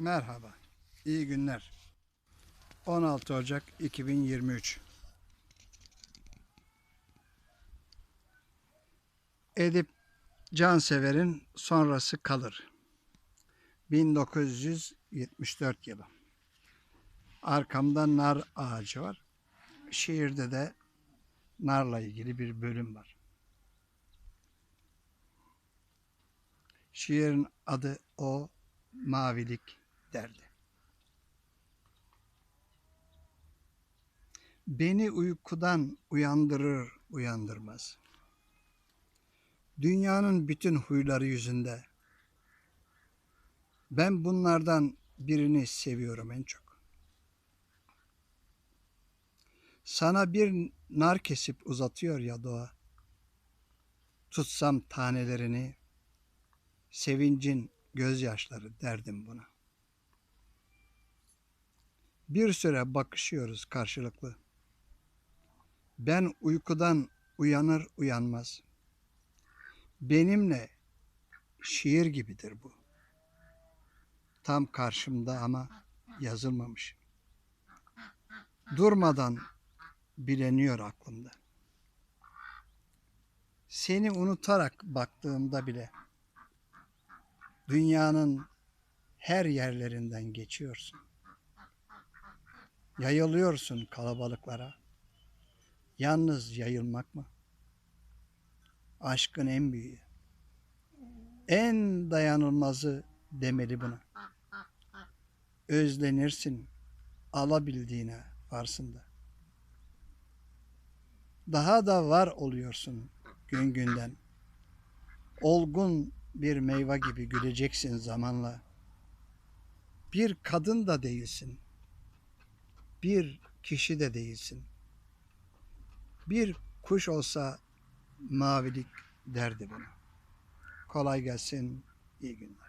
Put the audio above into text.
Merhaba, iyi günler. 16 Ocak 2023. Edip Cansever'in sonrası kalır. 1974 yılı. Arkamda nar ağacı var. Şiirde de narla ilgili bir bölüm var. Şiirin adı o mavilik derdi. Beni uykudan uyandırır uyandırmaz. Dünyanın bütün huyları yüzünde. Ben bunlardan birini seviyorum en çok. Sana bir nar kesip uzatıyor ya doğa. Tutsam tanelerini, sevincin gözyaşları derdim buna. Bir süre bakışıyoruz karşılıklı. Ben uykudan uyanır uyanmaz. Benimle şiir gibidir bu. Tam karşımda ama yazılmamış. Durmadan bileniyor aklımda. Seni unutarak baktığımda bile dünyanın her yerlerinden geçiyorsun. Yayılıyorsun kalabalıklara. Yalnız yayılmak mı? Aşkın en büyüğü. En dayanılmazı demeli buna. Özlenirsin alabildiğine varsın da. Daha da var oluyorsun gün günden. Olgun bir meyve gibi güleceksin zamanla. Bir kadın da değilsin. Bir kişi de değilsin. Bir kuş olsa mavilik derdi buna. Kolay gelsin, iyi günler.